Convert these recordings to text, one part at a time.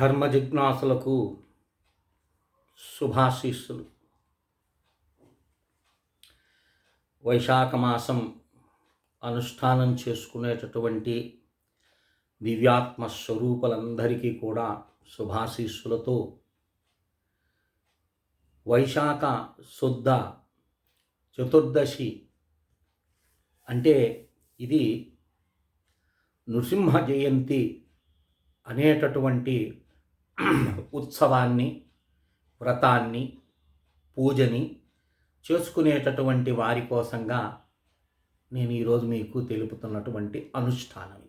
ధర్మ జిజ్ఞాసులకు శుభాశీస్సులు. వైశాఖ మాసం అనుష్ఠానం చేసుకునేటటువంటి దివ్యాత్మ స్వరూపులందరికీ కూడా శుభాశీస్సులతో వైశాఖ శుద్ధ చతుర్దశి అంటే ఇది నృసింహ జయంతి అనేటటువంటి ఉత్సవాన్ని వ్రతాన్ని పూజని చేసుకునేటటువంటి వారి కోసంగా నేను ఈరోజు మీకు తెలుపుతున్నటువంటి అనుష్ఠానం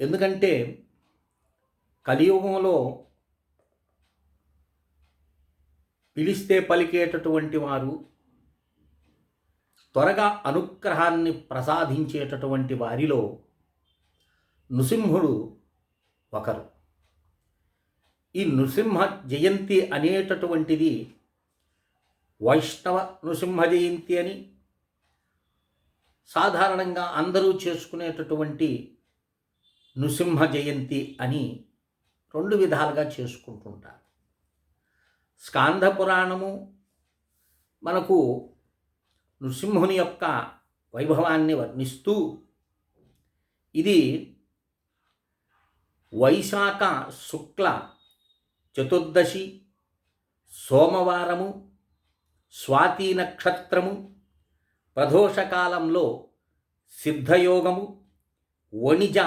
ఎందుకంటే కలియుగంలో పిలిస్తే పలికేటటువంటి వారు త్వరగా అనుగ్రహాన్ని ప్రసాదించేటటువంటి వారిలో నృసింహుడు ఒకరు. ఈ నృసింహ జయంతి అనేటటువంటిది వైష్ణవ నృసింహ జయంతి అని సాధారణంగా అందరూ చేసుకునేటటువంటి నృసింహ జయంతి అని రెండు విధాలుగా చేసుకుంటుంటారు. స్కాంద పురాణము మనకు నృసింహుని యొక్క వైభవాన్ని వర్ణిస్తూ ఇది వైశాఖ శుక్ల చతుర్దశి సోమవారము స్వాతి నక్షత్రము ప్రదోషకాలంలో సిద్ధయోగము వణిజ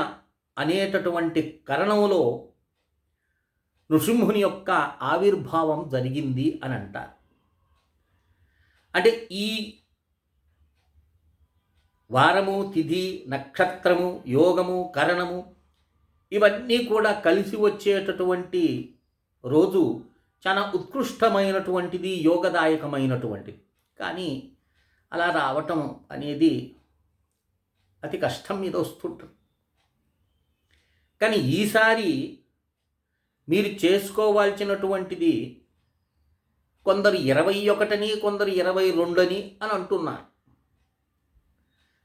అనేటటువంటి కరణంలో నృసింహుని యొక్క ఆవిర్భావం జరిగింది అని అంటారు. అంటే ఈ వారము తిథి నక్షత్రము యోగము కరణము ఇవన్నీ కూడా కలిసి వచ్చేటటువంటి రోజు చాలా ఉత్కృష్టమైనటువంటిది యోగదాయకమైనటువంటిది. కానీ అలా రావటం అనేది అతి కష్టం మీద వస్తుంటుంది. కానీ ఈసారి మీరు చేసుకోవాల్సినటువంటిది కొందరు ఇరవై ఒకటని కొందరు ఇరవై రెండని అని అంటున్నారు.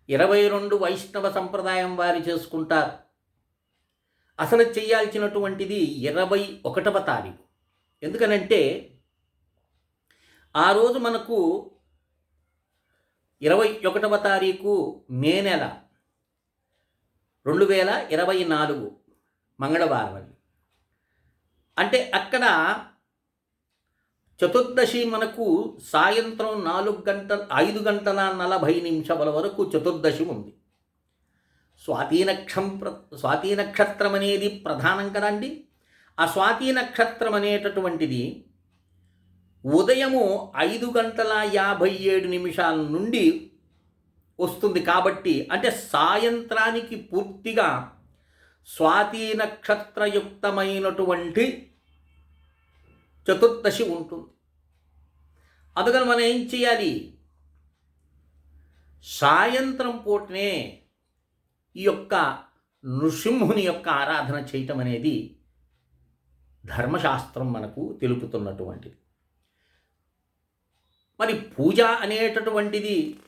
ఇరవై రెండు వైష్ణవ సంప్రదాయం వారి చేసుకుంటారు. అసలు చేయాల్సినటువంటిది ఇరవై ఒకటవ తారీఖు. ఎందుకనంటే ఆ రోజు మనకు ఇరవై ఒకటవ తారీఖు మే నెల రెండు వేల ఇరవై నాలుగు మంగళవారం అంటే అక్కడ చతుర్దశి మనకు సాయంత్రం నాలుగు గంటల ఐదు గంటల నలభై నిమిషాల వరకు చతుర్దశి ఉంది. స్వాతి నక్షం స్వాతి నక్షత్రం అనేది ప్రధానం కదండి. ఆ స్వాతి నక్షత్రం అనేటటువంటిది ఉదయము ఐదు గంటల యాభై ఏడు నిమిషాల నుండి వస్తుంది కాబట్టి అంటే సాయంత్రానికి పూర్తిగా స్వాతి నక్షత్రయుక్తమైనటువంటి చతుర్దశి ఉంటుంది. అందుకని మనం ఏం చేయాలి? సాయంత్రం పూటనే ఈ యొక్క నృసింహుని యొక్క ఆరాధన చేయటం అనేది ధర్మశాస్త్రం మనకు తెలుపుతున్నటువంటిది. మరి పూజ అనేటటువంటిది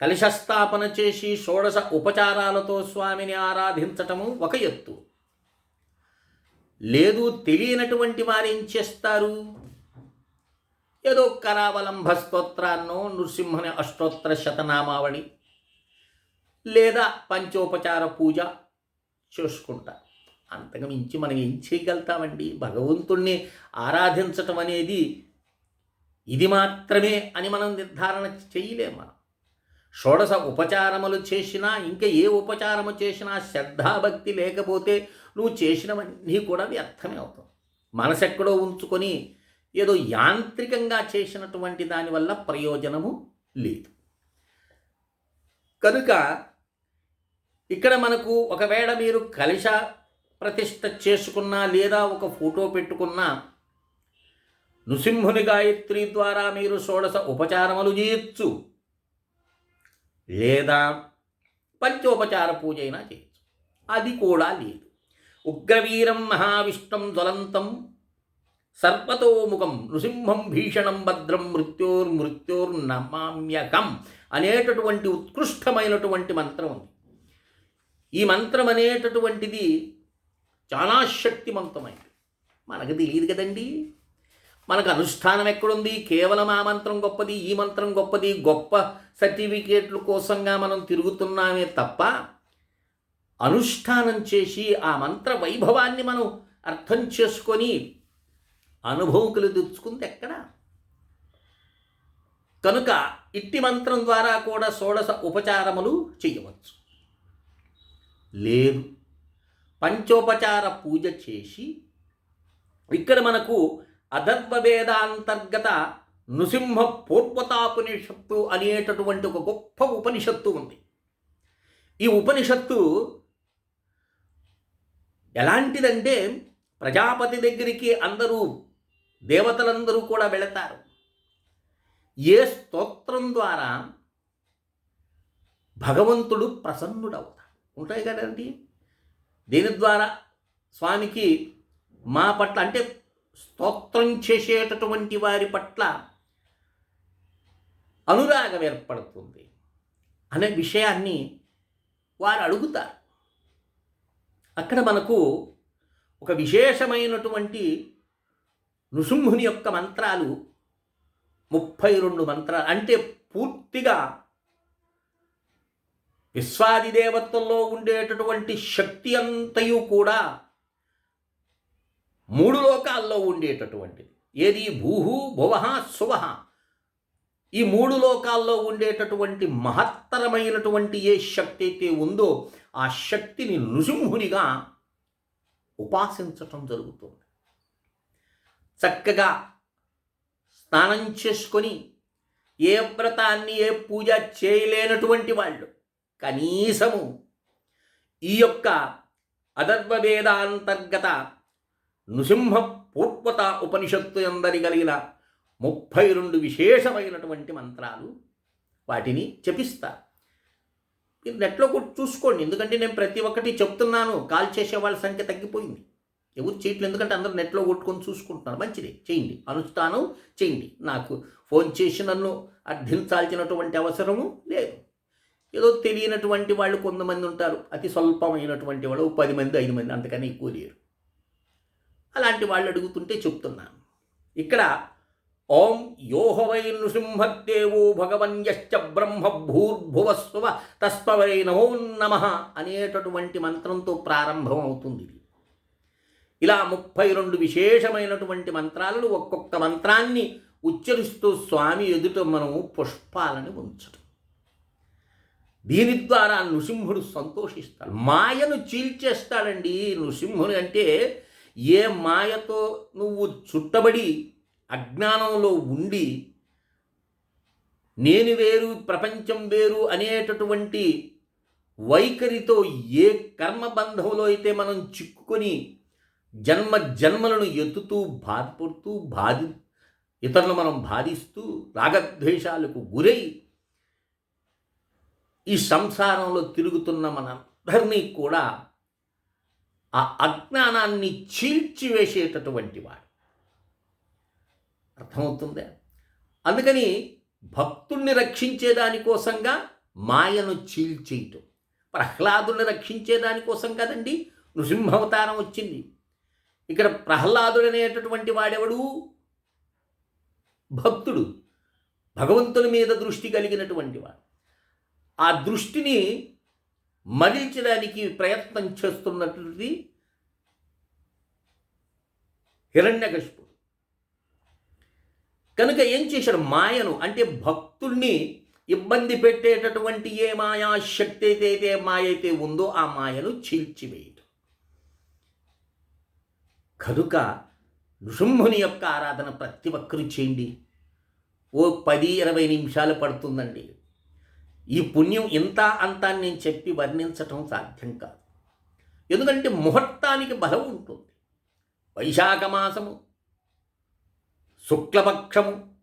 కలశస్థాపన చేసి షోడశ ఉపచారాలతో స్వామిని ఆరాధించటము ఒక ఎత్తు. లేదు తెలియనటువంటి వారు ఏం చేస్తారు? ఏదో కరావలంబ స్తోత్రాన్నో నృసింహని అష్టోత్తర శతనామావళి లేదా పంచోపచార పూజ చేసుకుంటా. అంతకు మించి మనం ఏం చేయగలుగుతామండి? భగవంతుణ్ణి ఆరాధించటం అనేది ఇది మాత్రమే అని మనం నిర్ధారణ చేయలేము మనం. షోడశ ఉపచారములు చేసినా ఇంకా ఏ ఉపచారము చేసినా శ్రద్ధాభక్తి లేకపోతే నువ్వు చేసినవన్నీ కూడా వ్యర్థమే అవుతావు. మనసెక్కడో ఉంచుకొని ఏదో యాంత్రికంగా చేసినటువంటి దానివల్ల ప్రయోజనము లేదు. కనుక ఇక్కడ మనకు ఒకవేళ మీరు కలిశ ప్రతిష్ట చేసుకున్నా లేదా ఒక ఫోటో పెట్టుకున్నా నృసింహుని గాయత్రి ద్వారా మీరు షోడశ ఉపచారములు చేయొచ్చు. లేదా పంచోపచార పూజ అయినా చేయొచ్చు. అది కూడా లేదు. ఉగ్రవీరం మహావిష్ణం జ్వలంతం సర్పతోముఖం నృసింహం భీషణం భద్రం మృత్యోర్మృత్యోర్నమామ్యకం అనేటటువంటి ఉత్కృష్టమైనటువంటి మంత్రం ఉంది. ఈ మంత్రం అనేటటువంటిది చాలా శక్తివంతమైంది మనకు తెలియదు కదండి. మనకు అనుష్ఠానం ఎక్కడుంది? కేవలం ఆ మంత్రం గొప్పది ఈ మంత్రం గొప్పది గొప్ప సర్టిఫికేట్ల కోసంగా మనం తిరుగుతున్నామే తప్ప అనుష్ఠానం చేసి ఆ మంత్ర వైభవాన్ని మనం అర్థం చేసుకొని అనుభవకులు తెచ్చుకుంది ఎక్కడ? కనుక ఇట్టి మంత్రం ద్వారా కూడా షోడశ ఉపచారములు చేయవచ్చు. లేదు. పంచోపచార పూజ చేసి ఇక్కడ మనకు అధర్వవేదాంతర్గత నృసింహ పూర్వతాపనిషత్తు అనేటటువంటి ఒక గొప్ప ఉపనిషత్తు ఉంది. ఈ ఉపనిషత్తు ఎలాంటిదంటే ప్రజాపతి దగ్గరికి అందరూ దేవతలందరూ కూడా వెళతారు. ఏ స్తోత్రం ద్వారా భగవంతుడు ప్రసన్నుడవుతాడు. ఉంటాయి కదండి. దీని ద్వారా స్వామికి మా పట్ల అంటే స్తోత్రం చేసేటటువంటి వారి పట్ల అనురాగం ఏర్పడుతుంది అనే విషయాన్ని వారు అడుగుతారు. అక్కడ మనకు ఒక విశేషమైనటువంటి నృసింహుని యొక్క మంత్రాలు ముప్పై రెండు మంత్రాలు అంటే పూర్తిగా విశ్వాది దేవతల్లో ఉండేటటువంటి శక్తి అంతయు కూడా మూడు లోకాల్లో ఉండేటటువంటిది. ఏది? భూహు భువహ శువహ ఈ మూడు లోకాల్లో ఉండేటటువంటి మహత్తరమైనటువంటి ఏ శక్తి అయితే ఉందో ఆ శక్తిని నృసింహునిగా ఉపాసించటం జరుగుతుంది. చక్కగా స్నానం చేసుకొని ఏ వ్రతాన్ని ఏ పూజ చేయలేనటువంటి వాళ్ళు కనీసము. ఈ యొక్క అదర్వవేదాంతర్గత నృసింహ పూర్వత ఉపనిషత్తు ఎందరి కలిగిన ముప్పై రెండు విశేషమైనటువంటి మంత్రాలు వాటిని చెప్పిస్తారు మీరు నెట్లో కూడా చూసుకోండి. ఎందుకంటే నేను ప్రతి ఒక్కటి చెప్తున్నాను. కాల్ చేసే వాళ్ళ సంఖ్య తగ్గిపోయింది. ఎవరు చేయట్లేదు. ఎందుకంటే అందరూ నెట్లో కొట్టుకొని చూసుకుంటున్నారు. మంచిది. చేయండి. అనుష్ఠానం చేయండి. నాకు ఫోన్ చేసి నన్ను అర్థించాల్సినటువంటి అవసరము లేదు. ఏదో తెలియనటువంటి వాళ్ళు కొంతమంది ఉంటారు. అతి స్వల్పమైనటువంటి వాళ్ళు పది మంది ఐదు మంది అంతకన్నా ఎక్కువ లేరు. అలాంటి వాళ్ళు అడుగుతుంటే చెప్తున్నాను. ఇక్కడ ఓం యోహవై నృసింహదేవో భగవన్యశ్చ బ్రహ్మ భూర్భువస్వ తస్మవై నమో నమ అనేటటువంటి మంత్రంతో ప్రారంభం అవుతుంది ఇది. ఇలా ముప్పై రెండు విశేషమైనటువంటి మంత్రాలను ఒక్కొక్క మంత్రాన్ని ఉచ్చరిస్తూ స్వామి ఎదుట మనము పుష్పాలను ఉంచడం దీని ద్వారా నృసింహుడు సంతోషిస్తాడు. మాయను చీల్చేస్తాడండి నృసింహుడు అంటే ఏ మాయతో నువ్వు చుట్టబడి అజ్ఞానంలో ఉండి నేను వేరు ప్రపంచం వేరు అనేటటువంటి వైఖరితో ఏ కర్మబంధంలో అయితే మనం చిక్కుకొని జన్మ జన్మలను ఎత్తుతూ బాధపడుతూ బాధి ఇతరులు మనం బాధిస్తూ రాగద్వేషాలకు గురై ఈ సంసారంలో తిరుగుతున్న మనందరినీ కూడా ఆ అజ్ఞానాన్ని చీల్చివేసేటటువంటి వాడు. అర్థమవుతుందా? అందుకని భక్తుణ్ణి రక్షించేదానికోసంగా మాయను చీల్చేయటం. ప్రహ్లాదుని రక్షించేదానికోసం కదండి నృసింహావతారం వచ్చింది. ఇక్కడ ప్రహ్లాదుడు అనేటటువంటి వాడెవడు? భక్తుడు. భగవంతుని మీద దృష్టి కలిగినటువంటి వాడు. ఆ దృష్టిని మదిల్చడానికి ప్రయత్నం చేస్తున్నటువంటి హిరణ్యకశిపుడు. కనుక ఏం చేశాడు? మాయను అంటే భక్తుల్ని ఇబ్బంది పెట్టేటటువంటి ఏ మాయా శక్తి అయితే మాయ అయితే ఉందో ఆ మాయను చీల్చివేయటం కనుక నృసింహుని యొక్క ఆరాధన ప్రతి ఒక్కరు చేయండి. ఓ పది ఇరవై నిమిషాలు పడుతుందండి. ఈ పుణ్యం ఇంత అంత నేను చెప్పి వర్ణించటం సాధ్యం కాదు. ఎందుకంటే ముహూర్తానికి బలం ఉంటుంది. వైశాఖ మాసము శుక్లపక్షము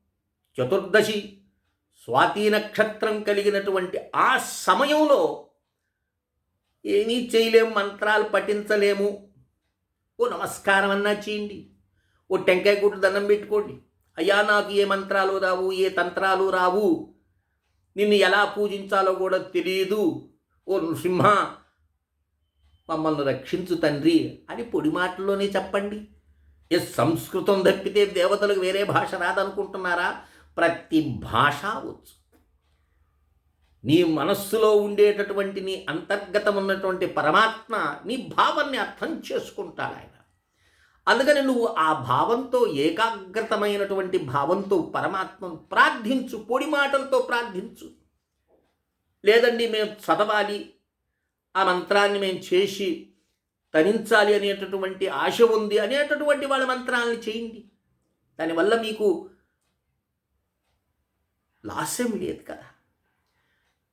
చతుర్దశి స్వాతి నక్షత్రం కలిగినటువంటి ఆ సమయంలో ఏమీ చేయలేము మంత్రాలు పఠించలేము. ఓ నమస్కారం అన్నా చేయండి. ఓ టెంకాయ గుడ్డు దండం పెట్టుకోండి. అయ్యా నాకు ఏ మంత్రాలు రావు ఏ తంత్రాలు రావు? నిన్ను ఎలా పూజించాలో కూడా తెలియదు ఓ నృసింహ మమ్మల్ని రక్షించు తండ్రి అని పొడి మాటల్లోనే చెప్పండి. ఏ సంస్కృతం తప్పితే దేవతలకు వేరే భాష రాదనుకుంటున్నారా? ప్రతి భాష వచ్చు. నీ మనస్సులో ఉండేటటువంటి నీ అంతర్గతం ఉన్నటువంటి పరమాత్మ నీ భావాన్ని అర్థం చేసుకుంటాడు ఆయన. అందుకని నువ్వు ఆ భావంతో ఏకాగ్రతమైనటువంటి భావంతో పరమాత్మను ప్రార్థించు పొడి మాటలతో ప్రార్థించు. లేదండి మేము చదవాలి. ఆ మంత్రాన్ని మేము చేసి తరించాలి అనేటటువంటి ఆశ ఉంది అనేటటువంటి వాళ్ళ మంత్రాలను చేయండి. దానివల్ల మీకు లాస్యం లేదు కదా.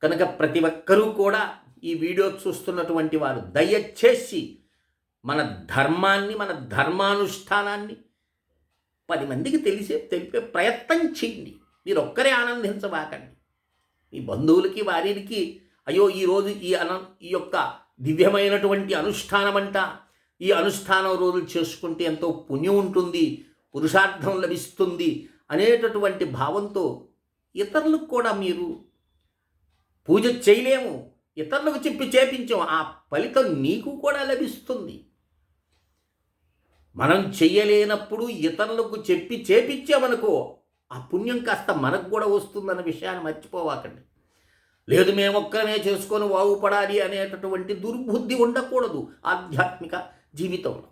కనుక ప్రతి ఒక్కరూ కూడా ఈ వీడియో చూస్తున్నటువంటి వారు దయచేసి మన ధర్మాన్ని మన ధర్మానుష్ఠానాన్ని పది మందికి తెలిసే తెలిపే ప్రయత్నం చేయండి. మీరు ఒక్కరే ఆనందించబాకండి. మీ బంధువులకి వారికి అయ్యో ఈరోజు ఈ అన ఈ యొక్క దివ్యమైనటువంటి అనుష్ఠానమంట. ఈ అనుష్ఠానం రోజులు చేసుకుంటే ఎంతో పుణ్యం ఉంటుంది పురుషార్థం లభిస్తుంది అనేటటువంటి భావంతో ఇతరులకు కూడా మీరు పూజ చేయలేము. ఇతరులకు చెప్పి చేపించాం ఆ ఫలితం నీకు కూడా లభిస్తుంది. మనం చెయ్యలేనప్పుడు ఇతరులకు చెప్పి చేపించామనుకో ఆ పుణ్యం కాస్త మనకు కూడా వస్తుందన్న విషయాన్ని మర్చిపోవాకండి. లేదు మేమొక్కరమే చేసుకొని బాగుపడాలి అనేటటువంటి దుర్బుద్ధి ఉండకూడదు ఆధ్యాత్మిక జీవితంలో.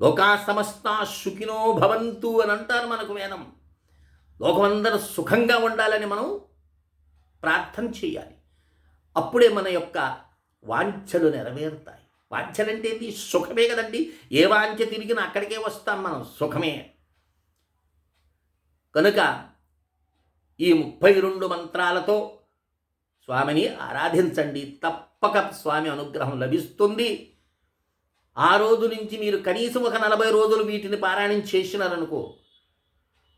లోకా సమస్త సుఖినో భవంతు అని అంటారు మనకు వేదం. లోకమందరూ సుఖంగా ఉండాలని మనం ప్రార్థన చేయాలి అప్పుడే మన యొక్క వాంఛలు నెరవేరుతాయి. వాంఛనంటే ఏంటి సుఖమే కదండి. ఏ వాంఛ తిరిగినా అక్కడికే వస్తాం మనం సుఖమే. కనుక ఈ ముప్పై రెండు మంత్రాలతో స్వామిని ఆరాధించండి. తప్పక స్వామి అనుగ్రహం లభిస్తుంది. ఆ రోజు నుంచి మీరు కనీసం ఒక నలభై రోజులు వీటిని పారాయణం చేసినారనుకో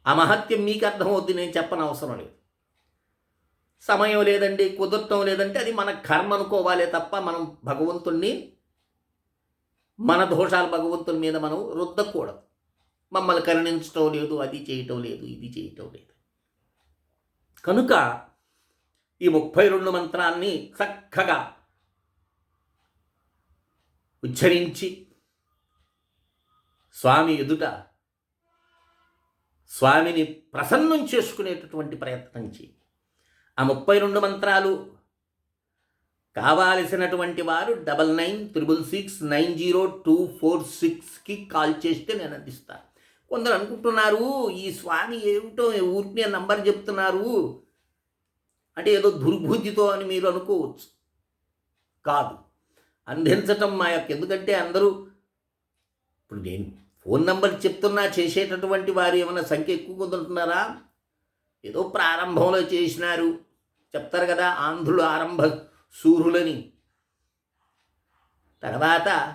ఆ మహత్యం మీకు అర్థమవుద్ది నేను చెప్పనవసరం అవసరం లేదు. సమయం లేదండి కుదరటం లేదంటే అది మన కర్మ అనుకోవాలే తప్ప మనం భగవంతుణ్ణి మన దోషాలు భగవంతుని మీద మనం రుద్దకూడదు. మమ్మల్ని కరుణించటం లేదు అది చేయటం లేదు ఇది చేయటం లేదు. కనుక ఈ ముప్పై రెండు మంత్రాన్ని చక్కగా ఉచ్చరించి స్వామి ఎదుట స్వామిని ప్రసన్నం చేసుకునేటటువంటి ప్రయత్నం చేయి. ఆ ముప్పై రెండు మంత్రాలు కావాల్సినటువంటి వారు double nine triple six nine zero two four సిక్స్కి కాల్ చేస్తే నేను అందిస్తాను. కొందరు అనుకుంటున్నారు ఈ స్వామి ఏమిటో ఊరికి నంబర్ చెప్తున్నారు. అంటే ఏదో దుర్బుద్ధితో అని మీరు అనుకోవచ్చు. కాదు. అందించటం మా యొక్క ఎందుకంటే అందరూ ఇప్పుడు నేను ఫోన్ నంబర్ చెప్తున్నా చేసేటటువంటి వారు ఏమైనా సంఖ్య ఎక్కువ కొందుంటున్నారా ఏదో ప్రారంభంలో చేసినారు. చెప్తారు కదా ఆంధ్రులు ఆరంభ శూరులని తర్వాత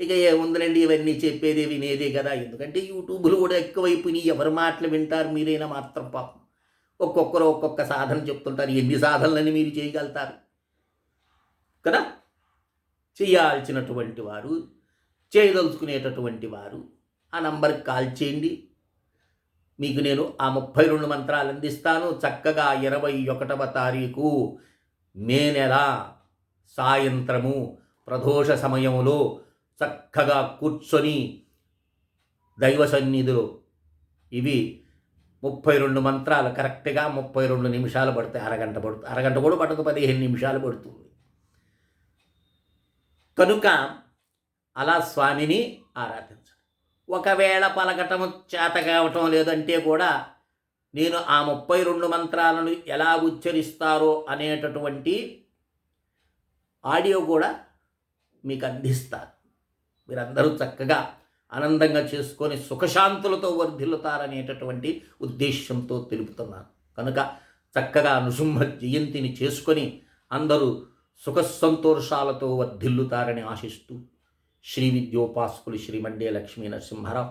ఇక ఏముందండి ఇవన్నీ చెప్పేది వినేదే కదా. ఎందుకంటే యూట్యూబ్లో కూడా ఎక్కువైపోయినాయి ఎవరి మాటలు వింటారు మీరైనా మాత్రం పాపం. ఒక్కొక్కరు ఒక్కొక్క సాధన చెప్తుంటారు. ఎన్ని సాధనలని మీరు చేయగలుగుతారు? కదా? చేయాల్సినటువంటి వారు చేయదలుచుకునేటటువంటి వారు ఆ నంబర్కి కాల్ చేయండి. మీకు నేను ఆ ముప్పై రెండు మంత్రాలు అందిస్తాను. చక్కగా ఇరవై ఒకటవ తారీఖు మే నెల సాయంత్రము ప్రదోష సమయంలో చక్కగా కూర్చొని దైవ సన్నిధిలో ఇవి ముప్పై రెండు మంత్రాలు కరెక్ట్గా ముప్పై రెండు నిమిషాలు పడతాయి అరగంట పడుతుంది అరగంట కూడా పడదు పదిహేను నిమిషాలు పడుతుంది. కనుక అలా స్వామిని ఆరాధించండి. ఒకవేళ పలకటం చేత కావటం లేదంటే కూడా నేను ఆ ముప్పై రెండు మంత్రాలను ఎలా ఉచ్చరిస్తారో అనేటటువంటి ఆడియో కూడా మీకు అందిస్తారు మీరందరూ చక్కగా ఆనందంగా చేసుకొని సుఖశాంతులతో వర్ధిల్లుతారనేటటువంటి ఉద్దేశంతో తెలుపుతున్నాను. కనుక చక్కగా నృసింహ జయంతిని చేసుకొని అందరూ సుఖ సంతోషాలతో వర్ధిల్లుతారని ఆశిస్తూ శ్రీ విద్యోపాస్కులు శ్రీమండే లక్ష్మీ నరసింహారావు